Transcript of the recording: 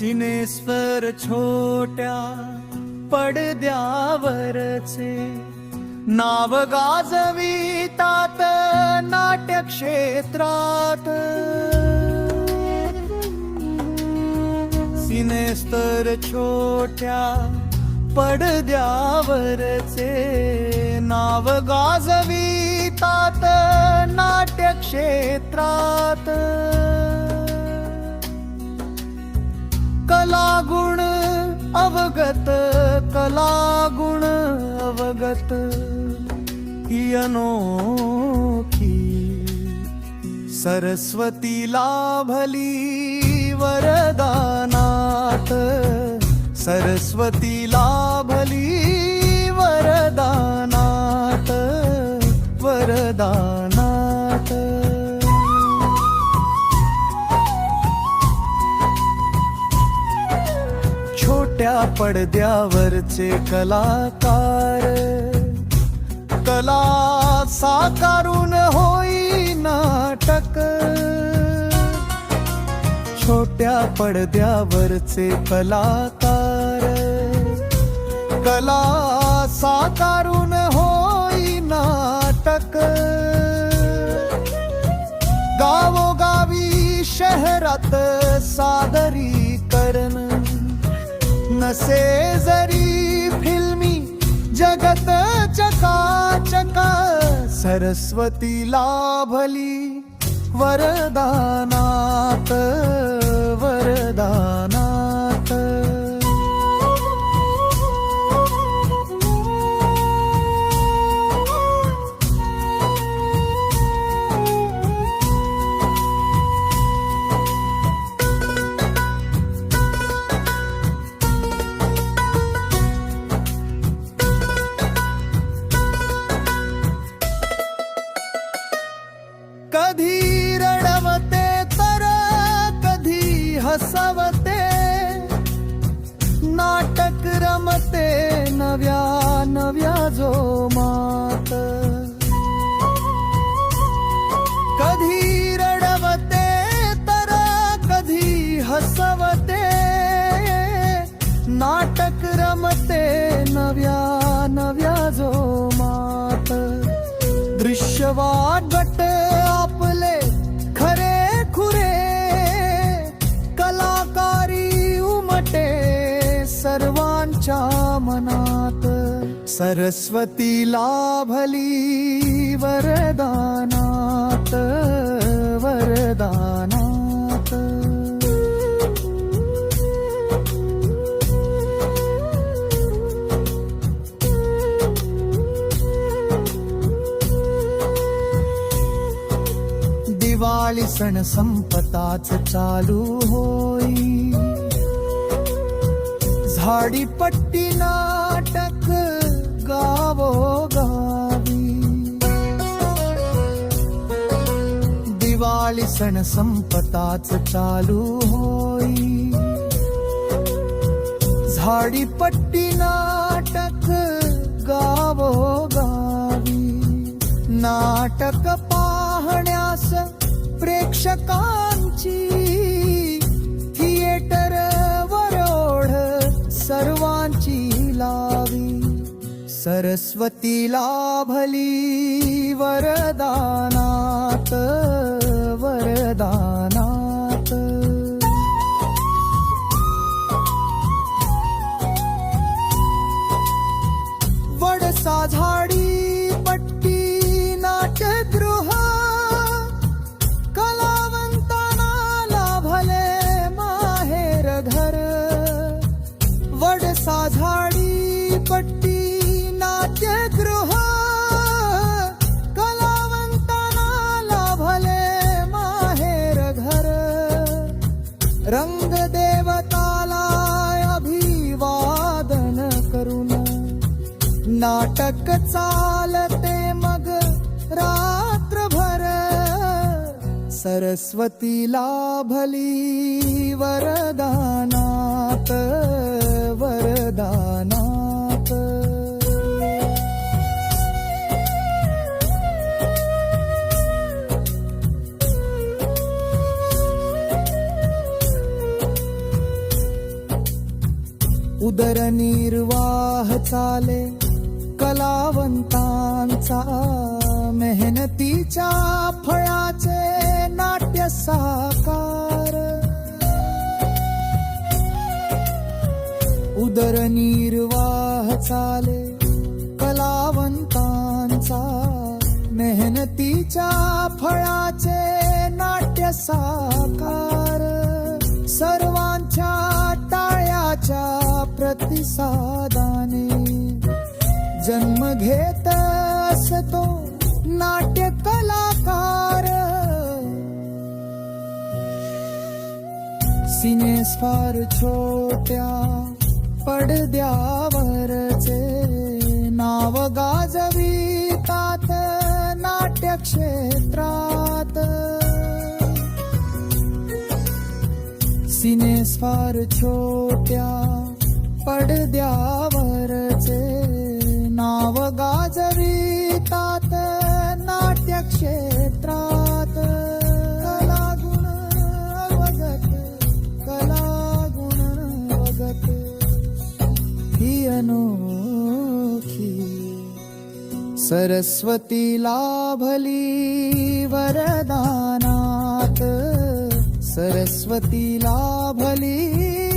सिनेस्वर छोट्या पडद्यावरचे नाव गाजवितात नाट्य क्षेत्रात सिनेस्तर छोट्या पडद्यावरचे नाव गाजवितात नाट्य क्षेत्रात कलागुण अवगत कलागुण अवगत ही अनोखी सरस्वती लाभली वरदानात. सरस्वती लाभली वरदानात वरदान छोट्या पडद्यावरचे कलाकार. कला साकारून होई नाटक. छोट्या पडद्यावरचे कलाकार. कला साकारून होई नाटक. गावोगावी शहरात सादरीकरण. नसे जरी फिल्मी जगत चका चका सरस्वती लाभली वरदानात वरदाना रमते नव्या नव्या जोमात. कधी रडवते तर कधी हसवते. नाटक रमते नव्या नव्या जोमात. दृश्यवाद मनात सरस्वती लाभली वरदानात वरदानात. दिवाळी सण संपताच चालू होई. झाडीपट्टी नाटक गावो गावी. दिवाळी सण संपताच चालू होई. झाडीपट्टी नाटक गावो गावी. नाटक पाहण्यास प्रेक्षकांची सर्वांची लावी. सरस्वती लाभली वरदानात वरदानात. वडसा झाड पट्टी पट्टी नाट्यगृह कलावंतांना लाभले माहेर घर. रंग देवताला अभिवादन करून नाटक चालते मग रात्रभर. सरस्वती लाभली वरदा उदरनिर्वाह चाले कलावंतांचा मेहनतीच्या फळाचे नाट्य साकार. उदरनिर्वाह चाले कलावंतांचा मेहनतीच्या फळाचे नाट्य साकार. सर्व प्रतिसादाने जन्म घेत असतो नाट्य कलाकार. सिनेस फार छोट्या पडद्यावरचे नाव गाजवितात नाट्य क्षेत्रात सिनेस फार छोट्या पडद्यावरचे नाव गाजवितात नाट्य क्षेत्रात कलागुण अवगत कलागुण वगत ही अनोखी सरस्वती लाभली वरदानात. सरस्वती लाभली